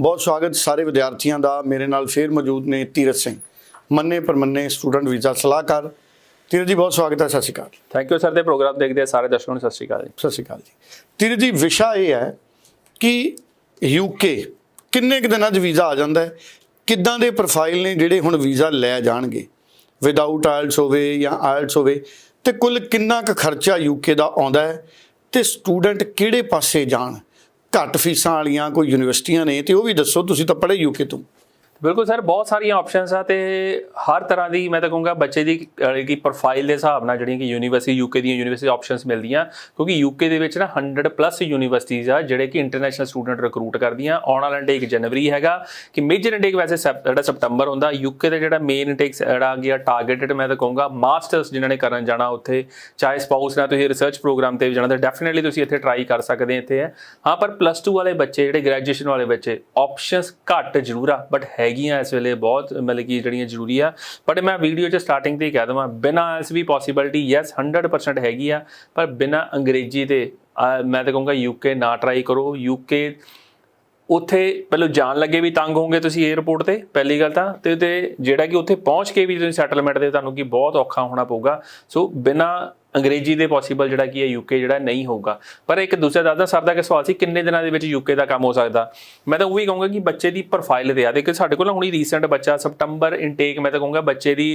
ਬਹੁਤ ਸਵਾਗਤ ਸਾਰੇ ਵਿਦਿਆਰਥੀਆਂ ਦਾ। ਮੇਰੇ ਨਾਲ ਫੇਰ ਮੌਜੂਦ ਨੇ ਤੀਰਤ ਸਿੰਘ। ਮੰਨੇ ਪਰਮੰਨੇ ਸਟੂਡੈਂਟ ਵੀਜ਼ਾ ਸਲਾਹਕਾਰ। ਤੀਰਤ ਜੀ ਬਹੁਤ ਸਵਾਗਤ ਹੈ ਸਤਿ ਸ਼੍ਰੀ ਅਕਾਲ। ਥੈਂਕ ਯੂ ਸਰ ਦੇ ਪ੍ਰੋਗਰਾਮ ਦੇਖਦੇ ਆ ਸਾਰੇ ਦਰਸ਼ਕਾਂ ਨੂੰ। ਸਤਿ ਸ਼੍ਰੀ ਅਕਾਲ ਜੀ। ਸਤਿ ਸ਼੍ਰੀ ਅਕਾਲ ਜੀ। ਤੀਰਤ ਜੀ ਵਿਸ਼ਾ ਇਹ ਹੈ ਕਿ ਯੂਕੇ ਕਿੰਨੇ ਕੁ ਦਿਨਾਂ 'ਚ ਵੀਜ਼ਾ ਆ ਜਾਂਦਾ ਹੈ? ਕਿੱਦਾਂ ਦੇ ਪ੍ਰੋਫਾਈਲ ਨੇ ਜਿਹੜੇ ਹੁਣ ਵੀਜ਼ਾ ਲੈ ਜਾਣਗੇ? ਵਿਦਆਊਟ ਆਇਲਟਸ ਹੋਵੇ ਜਾਂ ਆਇਲਟਸ ਹੋਵੇ ਤੇ ਕੁੱਲ ਕਿੰਨਾ ਕੁ ਖਰਚਾ ਯੂਕੇ ਦਾ ਆਉਂਦਾ ਹੈ? ਤੇ ਸਟੂਡੈਂਟ ਕਿਹੜੇ ਪਾਸੇ ਜਾਣ? ਘੱਟ ਫੀਸਾਂ ਵਾਲੀਆਂ ਕੋਈ ਯੂਨੀਵਰਸਿਟੀਆਂ ਨੇ, ਤੇ ਉਹ ਵੀ ਦੱਸੋ, ਤੁਸੀਂ ਤਾਂ ਪੜ੍ਹੇ ਯੂਕੇ ਤੋਂ। ਬਿਲਕੁਲ ਸਰ ਬਹੁਤ ਸਾਰੀਆਂ ਆਪਸ਼ਨਸ ਆ ਤੇ ਹਰ ਤਰ੍ਹਾਂ ਦੀ ਮੈਂ ਤਾਂ ਕਹੂੰਗਾ ਬੱਚੇ ਦੀ ਅਹ, ਕੀ ਪ੍ਰੋਫਾਈਲ ਦੇ ਹਿਸਾਬ ਨਾਲ ਜਿਹੜੀਆਂ ਕਿ ਯੂਨੀਵਰਸਿਟੀ ਯੂਕੇ ਦੀਆਂ ਯੂਨੀਵਰਸਿਟੀ ਆਪਸ਼ਨਸ ਮਿਲਦੀਆਂ ਕਿਉਂਕਿ ਯੂਕੇ ਦੇ ਵਿੱਚ ਨਾ 100 ਪਲੱਸ ਯੂਨੀਵਰਸਿਟੀਜ਼ ਆ ਜਿਹੜੇ ਕਿ ਇੰਟਰਨੈਸ਼ਨਲ ਸਟੂਡੈਂਟ ਰਿਕਰੂਟ ਕਰਦੀਆਂ। ਆਉਣ ਵਾਲਾ ਇੰਟੇਕ ਜਨਵਰੀ ਹੈਗਾ ਕਿ ਮੇਜਰ ਇੰਟੇਕ ਵੈਸੇ ਸੈਪ- ਜਿਹੜਾ ਸਪਟੰਬਰ ਹੁੰਦਾ ਯੂਕੇ ਦਾ ਜਿਹੜਾ ਮੇਨ ਇੰਟੇਕ ਜਿਹੜਾ ਆ ਗਿਆ ਟਾਰਗੇਟਡ ਮੈਂ ਤਾਂ ਕਹੂੰਗਾ ਮਾਸਟਰਸ ਜਿਨ੍ਹਾਂ ਨੇ ਕਰਨ ਜਾਣਾ ਉੱਥੇ ਚਾਹੇ ਸਪਾਊਸ ਨਾਲ ਤੁਸੀਂ ਰਿਸਰਚ ਪ੍ਰੋਗਰਾਮ ਤੇ ਵੀ ਜਾਣਾ ਤਾਂ ਡੈਫੀਨਿਟਲੀ ਤੁਸੀਂ ਇੱਥੇ ਟਰਾਈ ਕਰ ਸਕਦੇ ਇੱਥੇ ਹੈ ਹਾਂ ਪਰ ਪਲੱਸ 2 ਵਾਲੇ ਬੱਚੇ ਜਿਹੜੇ ਗ੍ਰੈਜੂਏਸ਼ਨ ਵਾਲੇ ਬੱਚੇ ਆਪਸ਼ਨਸ ਘੱਟ ਜ਼ਰੂਰ ਆ ਬਟ ਹੈ ਹੈਗੀਆਂ ਇਸ ਵੇਲੇ ਬਹੁਤ, ਮਤਲਬ ਕਿ ਜਿਹੜੀਆਂ ਜ਼ਰੂਰੀ ਆ। ਬਟ ਮੈਂ ਵੀਡੀਓ 'ਚ ਸਟਾਰਟਿੰਗ ਤੇ ਹੀ ਕਹਿ ਦਵਾਂ, ਬਿਨਾ ਇਸ ਵੀ ਪੋਸੀਬਿਲਿਟੀ ਯੈਸ 100% ਹੈਗੀ ਆ। ਪਰ ਬਿਨਾ ਅੰਗਰੇਜ਼ੀ ਤੇ ਮੈਂ ਤਾਂ ਕਹੂੰਗਾ ਯੂਕੇ ਨਾ ਟਰਾਈ ਕਰੋ। ਯੂਕੇ ਉੱਥੇ ਪਹਿਲਾਂ ਜਾਣ ਲੱਗੇ ਵੀ ਤੰਗ ਹੋਵੋਗੇ ਤੁਸੀਂ 에어ਪੋਰਟ ਤੇ, ਪਹਿਲੀ ਗੱਲ ਤਾਂ। ਤੇ ਤੇ ਜਿਹੜਾ ਕਿ ਉੱਥੇ ਪਹੁੰਚ ਕੇ ਵੀ ਤੁਸੀਂ ਸੈਟਲਮੈਂਟ ਦੇ, ਤੁਹਾਨੂੰ ਕੀ ਬਹੁਤ ਔਖਾ ਹੋਣਾ ਪਊਗਾ। ਸੋ ਬਿਨਾ ਅੰਗਰੇਜ਼ੀ ਦੇ ਪੋਸੀਬਲ ਜਿਹੜਾ ਕੀ ਹੈ ਯੂਕੇ ਜਿਹੜਾ ਨਹੀਂ ਹੋਊਗਾ। ਪਰ ਇੱਕ ਦੂਸਰਾ ਦਾਦਾ ਸਰ ਦਾ ਕਿ ਸਵਾਲ ਸੀ, ਕਿੰਨੇ ਦਿਨਾਂ ਦੇ ਵਿੱਚ ਯੂਕੇ ਦਾ ਕੰਮ ਹੋ ਸਕਦਾ? ਮੈਂ ਤਾਂ ਉਹ ਵੀ ਕਹੂੰਗਾ ਕਿ ਬੱਚੇ ਦੀ ਪ੍ਰੋਫਾਈਲ ਤੇ ਆ। ਦੇਖੋ, ਸਾਡੇ ਕੋਲ ਹੁਣੀ ਰੀਸੈਂਟ ਬੱਚਾ ਸਪਟੰਬਰ ਇਨਟੇਕ ਮੈਂ ਤਾਂ ਕਹੂੰਗਾ ਬੱਚੇ ਦੀ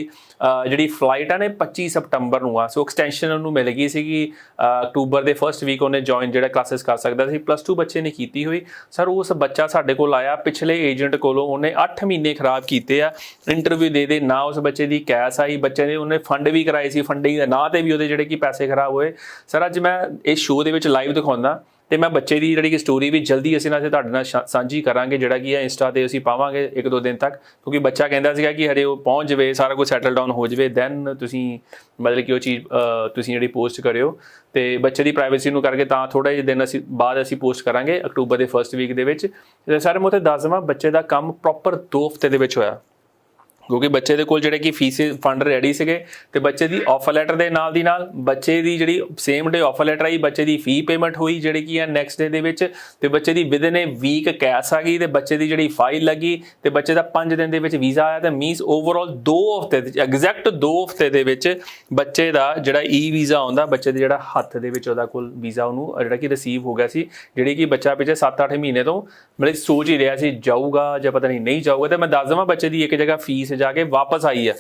ਜਿਹੜੀ ਫਲਾਈਟ ਆ ਨੇ 25 ਸਪਟੰਬਰ ਨੂੰ ਆ। ਸੋ ਐਕਸਟੈਂਸ਼ਨ ਉਹਨੂੰ ਮਿਲ ਗਈ ਸੀਗੀ ਅਕਤੂਬਰ ਦੇ ਫਰਸਟ ਵੀਕ ਉਹਨੇ ਜੁਆਇਨ ਜਿਹੜਾ ਕਲਾਸਿਸ ਕਰ ਸਕਦਾ ਸੀ। ਪਲੱਸ 2 ਬੱਚੇ ਨੇ ਕੀਤੀ ਹੋਈ। ਸਰ, ਉਸ ਬੱਚਾ ਸਾਡੇ ਕੋਲ ਆਇਆ, ਪਿਛਲੇ ਏਜੰਟ ਕੋਲੋਂ ਉਹਨੇ 8 ਮਹੀਨੇ ਖਰਾਬ ਕੀਤੇ ਆ। ਇੰਟਰਵਿਊ ਦੇ ਦੇ, ਨਾ ਉਸ ਬੱਚੇ ਦੀ ਕੈਸ ਆਈ, ਬੱਚੇ ਨੇ ਉਹਨੇ ਫੰਡ ਵੀ ਕਰਾਏ ਸੀ ਫੰਡਿੰਗ ਦੇ ਨਾਂ ਤੇ ਵੀ ਉਹਦੇ ਜਿਹੜੇ ਕੀ ਪੈਸੇ ਖਰਾਬ ਹੋਏ। ਸਰ ਅੱਜ ਮੈਂ ਇਸ ਸ਼ੋਅ ਦੇ ਵਿੱਚ ਲਾਈਵ ਦਿਖਾਉਂਦਾ ਤੇ ਮੈਂ ਬੱਚੇ ਦੀ ਜਿਹੜੀ ਕਿ ਸਟੋਰੀ ਵੀ ਜਲਦੀ ਅਸੀਂ ਨਾਲ ਤੁਹਾਡੇ ਨਾਲ ਸ਼ਾ- ਸਾਂਝੀ ਕਰਾਂਗੇ, ਜਿਹੜਾ ਕਿ ਹੈ ਇੰਸਟਾ ਤੇ ਅਸੀਂ ਪਾਵਾਂਗੇ ਇੱਕ ਦੋ ਦਿਨ ਤੱਕ। ਕਿਉਂਕਿ ਬੱਚਾ ਕਹਿੰਦਾ ਸੀਗਾ ਕਿ ਹਰੇ ਉਹ ਪਹੁੰਚ ਜਵੇ, ਸਾਰਾ ਕੁਝ ਸੈਟਲ ਡਾਊਨ ਹੋ ਜਵੇ ਦੈਨ ਤੁਸੀਂ ਮਤਲਬ ਕਿ ਉਹ ਚੀਜ਼ ਤੁਸੀਂ ਜਿਹੜੀ ਪੋਸਟ ਕਰਿਓ। ਤੇ ਬੱਚੇ ਦੀ ਪ੍ਰਾਈਵੇਸੀ ਨੂੰ ਕਰਕੇ ਤਾਂ ਥੋੜਾ ਜਿਹਾ ਦਿਨ ਅਸੀਂ, ਬਾਅਦ ਅਸੀਂ ਪੋਸਟ ਕਰਾਂਗੇ ਅਕਤੂਬਰ ਦੇ ਫਰਸਟ ਵੀਕ ਦੇ ਵਿੱਚ। ਤੇ ਸਾਰੇ ਮੈਂ ਉੱਥੇ ਦੱਸ ਦੇਵਾਂ ਬੱਚੇ ਦਾ ਕੰਮ ਪ੍ਰੋਪਰ 2 ਹਫ਼ਤੇ ਦੇ ਵਿੱਚ ਹੋਇਆ। ਕਿਉਂਕਿ ਬੱਚੇ ਦੇ ਕੋਲ ਜਿਹੜੇ ਕਿ ਫੀਸ ਫੰਡ ਰੈਡੀ ਸੀਗੇ ਤੇ ਬੱਚੇ ਦੀ ਆਫਰ ਲੈਟਰ ਦੇ ਨਾਲ ਦੀ ਨਾਲ ਬੱਚੇ ਦੀ ਜਿਹੜੀ ਸੇਮ ਡੇ ਆਫਰ ਲੈਟਰ ਆਈ, ਬੱਚੇ ਦੀ ਫੀ ਪੇਮੈਂਟ ਹੋਈ, ਜਿਹੜੀ ਕਿ ਹੈ ਨੈਕਸਟ ਡੇ ਦੇ ਵਿੱਚ ਤੇ ਬੱਚੇ ਦੀ ਵਿਦਨ ਏ ਵੀਕ ਕੈਸ਼ ਆ ਗਈ ਤੇ ਬੱਚੇ ਦੀ ਜਿਹੜੀ ਫਾਈਲ ਲੱਗੀ ਤੇ ਬੱਚੇ ਦਾ 5 ਦਿਨ ਦੇ ਵਿੱਚ ਵੀਜ਼ਾ ਆਇਆ ਤੇ ਮੀਨਸ ਓਵਰਆਲ 2 ਹਫ਼ਤੇ ਦੇ ਐਗਜ਼ੈਕਟ 2 ਹਫ਼ਤੇ ਦੇ ਵਿੱਚ ਬੱਚੇ ਦਾ ਜਿਹੜਾ ਈ ਵੀਜ਼ਾ ਆਉਂਦਾ, ਬੱਚੇ ਦੇ ਜਿਹੜਾ ਹੱਥ ਦੇ ਵਿੱਚ ਉਹਦਾ ਕੋਲ ਵੀਜ਼ਾ ਉਹਨੂੰ ਜਿਹੜਾ ਕਿ ਰਿਸੀਵ ਹੋ ਗਿਆ ਸੀ, ਜਿਹੜੀ ਕਿ ਬੱਚਾ ਪਿਛੇ 7-8 ਮਹੀਨੇ ਤੋਂ ਮਤਲਬ ਸੋਚ ਹੀ ਰਿਹਾ ਸੀ, ਜਾਊਗਾ ਜਾਂ ਪਤਾ ਨਹੀਂ ਨਹੀਂ ਜਾਊਗਾ ਤੇ ਮੈਂ ਦੱਸ ਦਵਾਂ ਬੱਚੇ ਦੀ ਇੱਕ ਜਗ੍ਹਾ ਫੀਸ ਜਾ ਕੇ ਵਾਪਸ ਆਈ ਹੈ।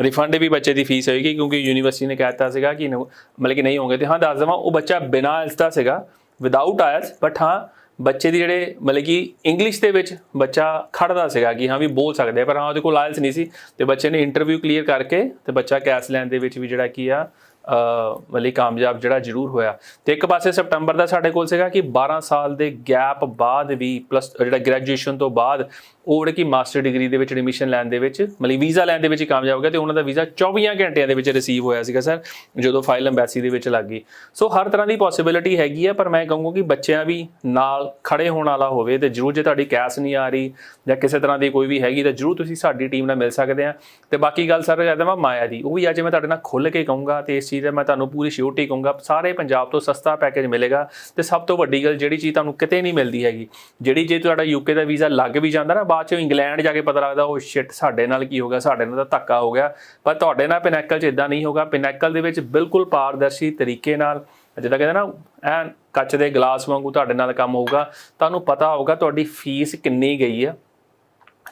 ਰਿਫੰਡ ਵੀ ਬੱਚੇ ਦੀ ਫੀਸ ਹੋਏਗੀ ਕਿਉਂਕਿ ਯੂਨੀਵਰਸਿਟੀ ਨੇ ਕਹਿਤਾ ਸੀਗਾ ਕਿ no- ਮਤਲਬ ਕਿ ਨਹੀਂ ਹੋਗੇ ਤੇ ਹਾਂ, ਦੱਸ ਦਵਾਂ, ਉਹ ਬੱਚਾ ਬਿਨਾਂ ਆਇਲਸ ਦਾ ਸੀਗਾ ਵਿਦਆਊਟ ਆਇਲਸ ਬਟ ਹਾਂ, ਬੱਚੇ ਦੀ ਜਿਹੜੇ ਮਤਲਬ ਕਿ ਇੰਗਲਿਸ਼ ਦੇ ਵਿੱਚ ਬੱਚਾ ਖੜਦਾ ਸੀਗਾ ਕਿ ਹਾਂ ਵੀ ਬੋਲ ਸਕਦੇ ਆ, ਪਰ ਹਾਂ, ਉਹਦੇ ਕੋਲ ਆਇਲਸ ਨਹੀਂ ਸੀ। ਤੇ ਬੱਚੇ ਨੇ ਇੰਟਰਵਿਊ ਕਲੀਅਰ ਕਰਕੇ ਤੇ ਬੱਚਾ ਕੈਸ ਲੈਣ ਦੇ ਵਿੱਚ ਵੀ ਜਿਹੜਾ ਕੀ ਆ ਅ ਮਤਲਬ ਕਾਮਯਾਬ ਜਿਹੜਾ ਜ਼ਰੂਰ ਹੋਇਆ। ਤੇ ਇੱਕ ਪਾਸੇ ਸਪਟੰਬਰ ਦਾ ਸਾਡੇ ਕੋਲ ਸੀਗਾ ਕਿ 12 ਸਾਲ ਦੇ ਗੈਪ ਬਾਅਦ ਵੀ ਪਲੱਸ ਜਿਹੜਾ ਗ੍ਰੈਜੂਏਸ਼ਨ ਤੋਂ ਬਾਅਦ, ਉਹ ਜਿਹੜੇ ਕਿ ਮਾਸਟਰ ਡਿਗਰੀ ਦੇ ਵਿੱਚ ਐਡਮਿਸ਼ਨ ਲੈਣ ਦੇ ਵਿੱਚ, ਮਤਲਬ ਵੀਜ਼ਾ ਲੈਣ ਦੇ ਵਿੱਚ ਕਾਮਯਾਬ ਹੋ ਗਿਆ ਤੇ ਉਹਨਾਂ ਦਾ ਵੀਜ਼ਾ 24 ਘੰਟਿਆਂ ਦੇ ਵਿੱਚ ਰਿਸੀਵ ਹੋਇਆ ਸੀਗਾ ਸਰ ਜਦੋਂ ਫਾਈਲ ਐਮਬੈਸੀ ਦੇ ਵਿੱਚ ਲੱਗ ਗਈ। ਸੋ ਹਰ ਤਰ੍ਹਾਂ ਦੀ ਪੋਸਿਬਿਲਿਟੀ ਹੈਗੀ ਆ, ਪਰ ਮੈਂ ਕਹੂੰਗਾ ਕਿ ਬੱਚਿਆਂ ਵੀ ਨਾਲ ਖੜੇ ਹੋਣ ਵਾਲਾ ਹੋਵੇ ਤੇ ਜਰੂਰ ਜੇ ਤੁਹਾਡੀ ਕੈਸ ਨਹੀਂ ਆ ਰਹੀ ਜਾਂ ਕਿਸੇ ਤਰ੍ਹਾਂ ਦੀ ਕੋਈ ਵੀ ਹੈਗੀ ਤਾਂ ਜਰੂਰ ਤੁਸੀਂ ਸਾਡੀ ਟੀਮ ਨਾਲ ਮਿਲ ਸਕਦੇ ਆ। ਤੇ ਬਾਕੀ ਗੱਲ ਸਰ ਕਹਿੰਦਾ ਮੈਂ ਮਾਇਆ ਦੀ, ਉਹ ਵੀ ਅੱਜ ਮੈਂ ਤੁਹਾਡੇ ਨਾਲ ਖੁੱਲ ਕੇ ਕਹੂੰਗਾ ਤੇ ਇਸ ਚੀਜ਼ ਦਾ ਮੈਂ ਤੁਹਾਨੂੰ ਪੂਰੀ ਸ਼ਿਓਰਟੀ ਕਹੂੰਗਾ, ਸਾਰੇ ਪੰਜਾਬ ਤੋਂ ਸਸਤਾ ਪੈਕੇਜ ਮਿਲੇਗਾ ਤੇ ਸਭ ਤੋਂ ਵੱਡੀ ਗੱਲ ਜਿਹੜੀ ਚੀਜ਼ ਤੁਹਾਨੂੰ ਕਿਤੇ ਨਹੀਂ ਮਿਲਦੀ ਹੈਗੀ। ਜਿਹੜੀ ਜੇ ਤੁਹਾਡਾ ਯੂਕੇ ਦਾ ਵੀਜ਼ਾ ਲੱਗ ਵੀ ਜਾਂਦਾ ਨਾ, ਬਾਅਦ ਚੋਂ ਇੰਗਲੈਂਡ ਜਾ ਕੇ ਪਤਾ ਲੱਗਦਾ ਉਹ ਸ਼ਿਟ ਸਾਡੇ ਨਾਲ ਕੀ ਹੋ ਗਿਆ, ਸਾਡੇ ਨਾਲ ਤਾਂ ਧੱਕਾ ਹੋ ਗਿਆ। ਪਰ ਤੁਹਾਡੇ ਨਾਲ ਪਿਨੈਕਲ 'ਚ ਇਦਾਂ ਨਹੀਂ ਹੋਗਾ। ਪਿਨੈਕਲ ਦੇ ਵਿੱਚ ਬਿਲਕੁਲ ਪਾਰਦਰਸ਼ੀ ਤਰੀਕੇ ਨਾਲ, ਜਿੱਦਾਂ ਕਹਿੰਦੇ ਨਾ, ਐਨ ਕੱਚ ਦੇ ਗਲਾਸ ਵਾਂਗੂ ਤੁਹਾਡੇ ਨਾਲ ਕੰਮ ਹੋਊਗਾ। ਤੁਹਾਨੂੰ ਪਤਾ ਹੋਊਗਾ ਤੁਹਾਡੀ ਫੀਸ ਕਿੰਨੀ ਗਈ ਆ।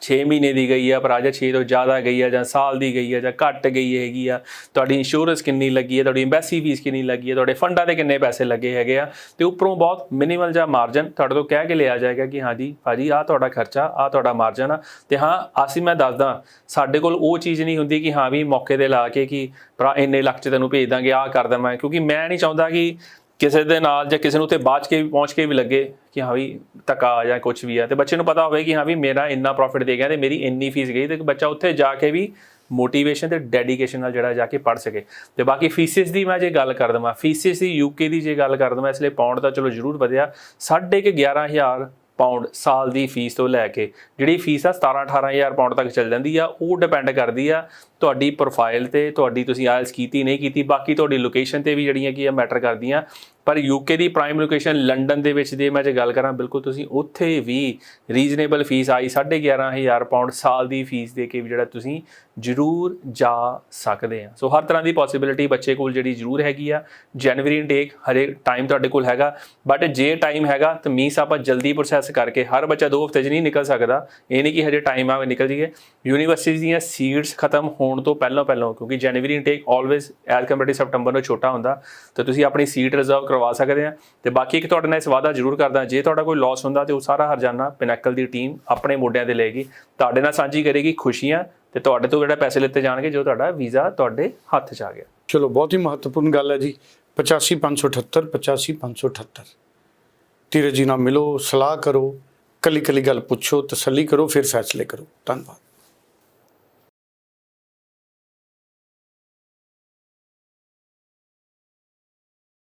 6 ਮਹੀਨੇ ਦੀ ਗਈ ਆ, ਪਰ ਅੱਜ 6 ਤੋਂ ਜ਼ਿਆਦਾ ਗਈ ਆ ਜਾਂ ਸਾਲ ਦੀ ਗਈ ਆ ਜਾਂ ਘੱਟ ਗਈ ਹੈਗੀ ਆ। ਤੁਹਾਡੀ ਇੰਸ਼ੋਰੈਂਸ ਕਿੰਨੀ ਲੱਗੀ ਹੈ ਤੁਹਾਡੀ ਐਮਬੈਸੀ ਫੀਸ ਕਿੰਨੀ ਲੱਗੀ ਹੈ ਤੁਹਾਡੇ ਫੰਡਾਂ ਦੇ ਕਿੰਨੇ ਪੈਸੇ ਲੱਗੇ ਹੈਗੇ ਆ ਤੇ ਉੱਪਰੋਂ ਬਹੁਤ ਮਿਨੀਮਲ ਜਾਂ ਮਾਰਜਨ ਤੁਹਾਡੇ ਤੋਂ ਕਹਿ ਕੇ ਲਿਆ ਜਾਏਗਾ ਕਿ ਹਾਂਜੀ, ਭਾਜੀ ਆ ਤੁਹਾਡਾ ਖਰਚਾ ਆ ਤੁਹਾਡਾ ਮਾਰਜਨ ਆ ਤੇ ਹਾਂ ਅਸੀਂ ਮੈਂ ਦੱਸਦਾ, ਸਾਡੇ ਕੋਲ ਉਹ ਚੀਜ਼ ਨਹੀਂ ਹੁੰਦੀ ਕਿ ਹਾਂ ਵੀ ਮੌਕੇ ਤੇ ਲਾ ਕੇ ਕਿ ਭਰਾ ਇੰਨੇ ਲੱਖ ਚ ਤੈਨੂੰ ਭੇਜ ਦਾਂਗੇ ਆ ਕਰ ਦਵਾਂ, ਕਿਉਂਕਿ ਮੈਂ ਨਹੀਂ ਚਾਹੁੰਦਾ ਕਿ ਕਿਸੇ ਦੇ ਨਾਲ ਜਾਂ ਕਿਸੇ ਨੂੰ ਉੱਤੇ ਬਾਅਦ 'ਚ ਕੇ ਵੀ ਪਹੁੰਚ ਕੇ ਵੀ ਲੱਗੇ ਕਿ ਹਾਂ ਵੀ ਧੱਕਾ ਜਾਂ ਕੁਝ ਵੀ ਆ, ਤੇ ਬੱਚੇ ਨੂੰ ਪਤਾ ਹੋਵੇ ਕਿ ਹਾਂ ਵੀ ਮੇਰਾ ਇੰਨਾ ਪ੍ਰੋਫਿਟ ਦੇ ਗਿਆ ਤੇ ਮੇਰੀ ਇੰਨੀ ਫੀਸ ਗਈ ਤੇ ਬੱਚਾ ਉੱਥੇ ਜਾ ਕੇ ਵੀ ਮੋਟੀਵੇਸ਼ਨ ਤੇ ਡੈਡੀਕੇਸ਼ਨ ਨਾਲ ਜਿਹੜਾ ਜਾ ਕੇ ਪੜ ਸਕੇ। ਤੇ ਬਾਕੀ ਫੀਸਿਸ ਦੀ ਮੈਂ ਜੇ ਗੱਲ ਕਰ ਦਵਾਂ ਫੀਸਿਸ ਦੀ ਯੂਕੇ ਦੀ ਜੇ ਗੱਲ ਕਰ ਦਵਾਂ, ਇਸ ਲਈ ਪਾਉਂਡ ਤਾਂ ਚਲੋ ਜ਼ਰੂਰ ਵਧਿਆ, ਸਾਢੇ ਕਿ 11000 ਪਾਉਂਡ ਸਾਲ ਦੀ ਫੀਸ ਤੋਂ ਲੈ ਕੇ, ਜਿਹੜੀ ਫੀਸ ਆ 17 18000 ਪਾਉਂਡ ਤੱਕ ਚੱਲ ਜਾਂਦੀ ਆ, ਉਹ ਡਿਪੈਂਡ ਕਰਦੀ ਆ ਤੁਹਾਡੀ ਪ੍ਰੋਫਾਈਲ ਤੇ, ਤੁਹਾਡੀ ਤੁਸੀਂ ਆਇਲਸ ਕੀਤੀ, ਨਹੀਂ ਕੀਤੀ, ਬਾਕੀ ਤੁਹਾਡੀ ਲੋਕੇਸ਼ਨ ਤੇ ਵੀ ਜਿਹੜੀਆਂ ਕੀ ਆ ਮੈਟਰ ਕਰਦੀਆਂ। ਪਰ ਯੂਕੇ ਦੀ ਪ੍ਰਾਈਮ ਲੋਕੇਸ਼ਨ ਲੰਡਨ ਦੇ ਵਿੱਚ ਜੇ ਮੈਂ ਜੇ ਗੱਲ ਕਰਾਂ, ਬਿਲਕੁਲ ਤੁਸੀਂ ਉੱਥੇ ਵੀ ਰੀਜ਼ਨੇਬਲ ਫੀਸ ਆਈ 11500 ਪਾਉਂਡ ਸਾਲ ਦੀ ਫੀਸ ਦੇ ਕੇ ਵੀ ਜਿਹੜਾ ਤੁਸੀਂ ਜ਼ਰੂਰ ਜਾ ਸਕਦੇ ਆ। ਸੋ ਹਰ ਤਰ੍ਹਾਂ ਦੀ ਪੋਸਿਬਿਲਿਟੀ ਬੱਚੇ ਕੋਲ ਜਿਹੜੀ ਜ਼ਰੂਰ ਹੈਗੀ ਆ। ਜਨਵਰੀ ਇਨਟੇਕ ਹਰੇ ਟਾਈਮ ਤੁਹਾਡੇ ਕੋਲ ਹੈਗਾ। ਬਟ ਜੇ ਟਾਈਮ ਹੈਗਾ ਤਾਂ ਮੀਸ ਆਪਾਂ ਜਲਦੀ ਪ੍ਰੋਸੈਸ ਕਰਕੇ ਹਰ ਬੱਚਾ ਦੋ ਹਫ਼ਤੇ 'ਚ ਨਹੀਂ ਨਿਕਲ ਸਕਦਾ। ਇਹ ਨਹੀਂ ਕਿ ਹਜੇ ਟਾਈਮ ਆਵੇ ਨਿਕਲ ਜੀਏ ਯੂਨੀਵਰਸਿਟੀ ਦੀਆਂ ਸੀਟਸ ਖਤਮ ਹੋਣ ਤੋਂ ਪਹਿਲਾਂ ਪਹਿਲਾਂ ਕਿਉਂਕਿ January intake always as compare to September ਨੂੰ ਛੋਟਾ ਹੁੰਦਾ। ਤਾਂ ਤੁਸੀਂ ਆਪਣੀ ਸੀਟ ਰਿਜ਼ਰਵ ਕਰਵਾ ਸਕਦੇ ਆ ਤੇ ਬਾਕੀ ਇੱਕ ਤੁਹਾਡੇ ਨਾਲ ਇਸ ਵਾਅਦਾ ਜ਼ਰੂਰ ਕਰਦਾ ਜੇ ਤੁਹਾਡਾ ਕੋਈ ਲਾਸ ਹੁੰਦਾ ਤੇ ਉਹ ਸਾਰਾ ਹਰਜਾਨਾ ਪਿਨੈਕਲ ਦੀ ਟੀਮ ਆਪਣੇ ਮੋਢਿਆਂ ਤੇ ਲਏਗੀ। ਤੁਹਾਡੇ ਨਾਲ ਸਾਂਝੀ ਕਰੇਗੀ ਖੁਸ਼ੀਆਂ ਤੇ ਤੁਹਾਡੇ ਤੋਂ ਜਿਹੜਾ ਪੈਸੇ ਲਿੱਤੇ ਜਾਣਗੇ ਜੋ ਤੁਹਾਡਾ ਵੀਜ਼ਾ ਤੁਹਾਡੇ ਹੱਥ 'ਚ ਆ ਗਿਆ। ਚਲੋ, ਬਹੁਤ ਹੀ ਮਹੱਤਵਪੂਰਨ ਗੱਲ ਹੈ ਜੀ। 85578 85578 ਧੀਰਜ ਜੀ ਨਾਲ ਮਿਲੋ, ਸਲਾਹ ਕਰੋ ਕੱਲੀ ਕੱਲੀ ਗੱਲ ਪੁੱਛੋ, ਤਸੱਲੀ ਕਰੋ, ਫਿਰ ਫੈਸਲੇ ਕਰੋ। ਧੰਨਵਾਦ।